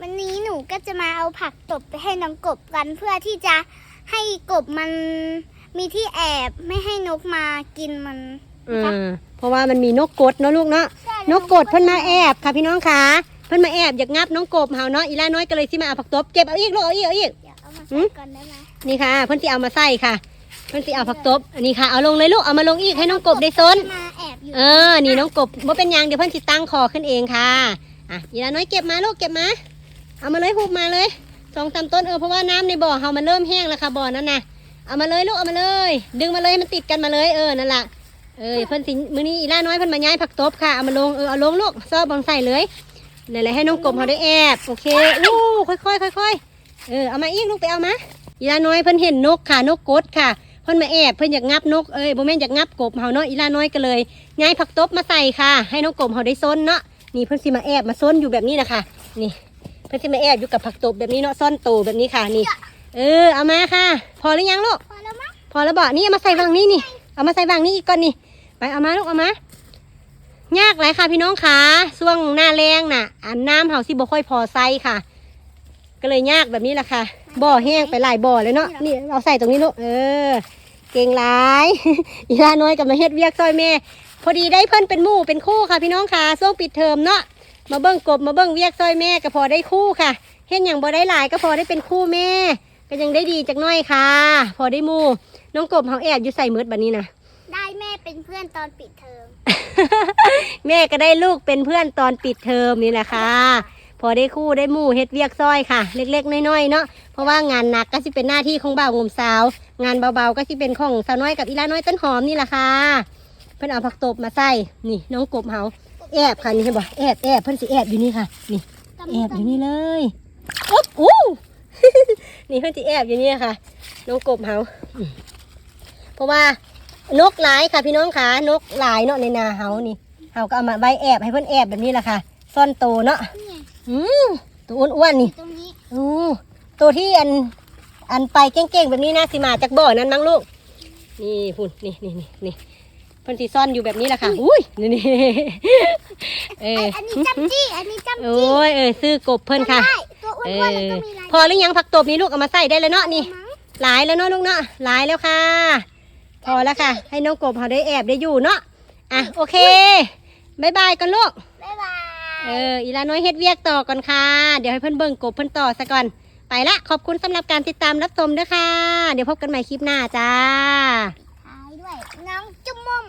วันนี้หนูก็จะมาเอาผักตบไปให้น้องกบกันเพื่อที่จะให้กบมันมีที่แอบไม่ให้นกมากินมันอืมเพราะว่ามันมีนกกดเนาะลูกเนาะใช่นกกดเพิ่นมาแอบค่ะพี่น้องค่ะเพิ่นมาแอบอยากงับน้องกบเฮาเนาะอีล่าน้อยก็เลยสิมาเอาผักตบเก็บเอาอีกลูกเอาอีกเอาอีกเดี๋ยวเอามาหืใส่มก่อนได้ไหมนี่ค่ะ เพิ่นสิเอามาใส่ค่ะ เพิ่นสิเอาผักตบอันนี้ค่ะเอาลงเลยลูกเอามาลงอีกให้น้องกบได้ซนมาแอบอยู่เออนี่น้องกบว่าเป็นหยังเดี๋ยวเพิ่นสิตั้งคอขึ้นเองค่ะอะอีลาน้อยเก็บมาลูกเก็บมา เอามาเลยหุบมาเลยสองสามต้นเออเพราะว่าน้ำในบ่อเฮามันเริ่มแห้งแล้วค่ะบ่อนั้นนะเอามาเลยลูกเอามาเลย ดึงมาเลยให้มันติดกันมาเลยเออนั่นแหละเออเพิ่นสิมื้อนี้อีลาน้อยเพิ่นมาย้ายผักตบค่ะเอามาลงเออเอาลงลูกซอบบองใส่เลยนั่นแหละให้น้องกบเขาได้แอบโอเคอู้ค่อยๆค่อยๆเออเอามาอีกลูกไปเอามาอีลาน้อยเพิ่นเห็นนกค่ะนกกดค่ะเพิ่นมาแอบเพิ่นอยากงับนกเอ้ยบ่แม่นอยากงับกบเฮาเนาะอีลาน้อยก็เลยย้ายผักตบมาใส่ค่ะ ให้น้องกบเฮาได้ซนเนาะนี่เพิ่นสิมาแอบมาซนอยู่แบบนี้นะคะนี่ เพิ่นสิมาแอบอยู่กับผักตบแบบนี้เนาะซ่อนตูแบบนี้ค่ะนี่ เออเอามาค่ะ พอหรือยังลูกพอแล้วมั้งพอแล้วบอกนี่เอามาใส่วังนี่นี่ เอามาใส่วังนี่อีกก่อนนี่ไปเอามาลูกเอามายากหลายค่ะพี่น้องค่ะช่วงหน้าแรงน่ะอันน้ำเฮาสิบ่ค่อยพอใส่ค่ะ ก็เลยยากแบบนี้แหละค่ะ บ่อแห้งไปหลายบ่อเลยเนาะนี่เอาใส่ตรงนี้ลูกเออ เก่งหลายอีลาน้อยกับมาเฮ็ดเวียกซอยแม่ พอดีได้เพิ่นเป็นหมู่เป็นคู่ค่ะพี่น้องค่ะช่วงปิดเทอมเนาะ มาเบิ่งกบมาเบิ่งเวียกซอยแม่ก็พอได้คู่ค่ะเฮ็ดอย่างบ่ได้หลายก็พอได้เป็นคู่แม่ ก็ยังได้ดีจักหน้อยค่ะ พอได้หมู่น้องกบเฮาแอบอยู่ใส่มืดบัดนี้นะได้แม่เป็นเพื่อนตอนปิดเทอม แม่ก็ได้ลูกเป็นเพื่อนตอนปิดเทอมนี่แหละค่ะ พอได้คู่ได้หมู่เฮ็ดเวียกซอยค่ะ เล็กๆน้อยๆเนาะเพราะว่างานหนักก็สิเป็นหน้าที่ของบ่าวงมสาว งานเบาๆก็สิเป็นของสาวน้อยกับอีลาน้อยต้นหอมนี่แหละค่ะ เพิ่นเอาผักตบมาใส่นี่น้องกบเฮา แอบค่ะนี่เห็นบ่แอบแอบเพิ่นสิแอบอยู่นี่ค่ะ นี่แอบอยู่นี่เลยอุ๊บอู้นี่เพิ่นสิแอบอยู่นี่ค่ะน้องกบเฮาอืมเพราะว่านกหลายค่ะพี่น้องค่ะนกหลายเนาะในนาเฮานี่เฮาก็เอามาไว้แอบให้เพิ่นแอบแบบนี้แหละค่ะ ซ่อนโตวเนาะนี่ไงอืมตัวอ้วนๆนี่ตรงนี้โอ้ตัวที่อันอันไปเก่งๆแบบนี้นะสิมาจากบ่อนั้นมั้งลูก นี่พุ่นนี่นี่นี่นี่ เพิ่นสิซ่อนอยู่แบบนี้แหละค่ะ อุ้ยนี่นี่เอไอออันนี้จำจี้อันนี้จำโอ้จี้ยเออซื้อกบเพิ่นค่ะจำได้ตัวอ้เอวนๆอแล้วก็มีลายพอหรือยังผักตบนี้ลูกเอามาใส่ได้แล้วเนาะนี่มั้งหลายแล้วเนาะลูกเนาะหลายแล้วค่ะ พอแล้วค่ะ ให้น้องกบเขาได้แอบได้อยู่เนาะอะโอเคบายบายกันลูกบ๊ายบายเอออีลาน้อยเฮ็ดเวียกต่อก่อนค่ะ เดี๋ยวให้เพิ่นเบิ่งกบเพิ่นต่อซะก่อน ไปละขอบคุณสำหรับการติดตามรับชมด้วยค่ะ เดี๋ยวพบกันใหม่คลิปหน้าจ้าท้าย ด้วยน้องจุ่มม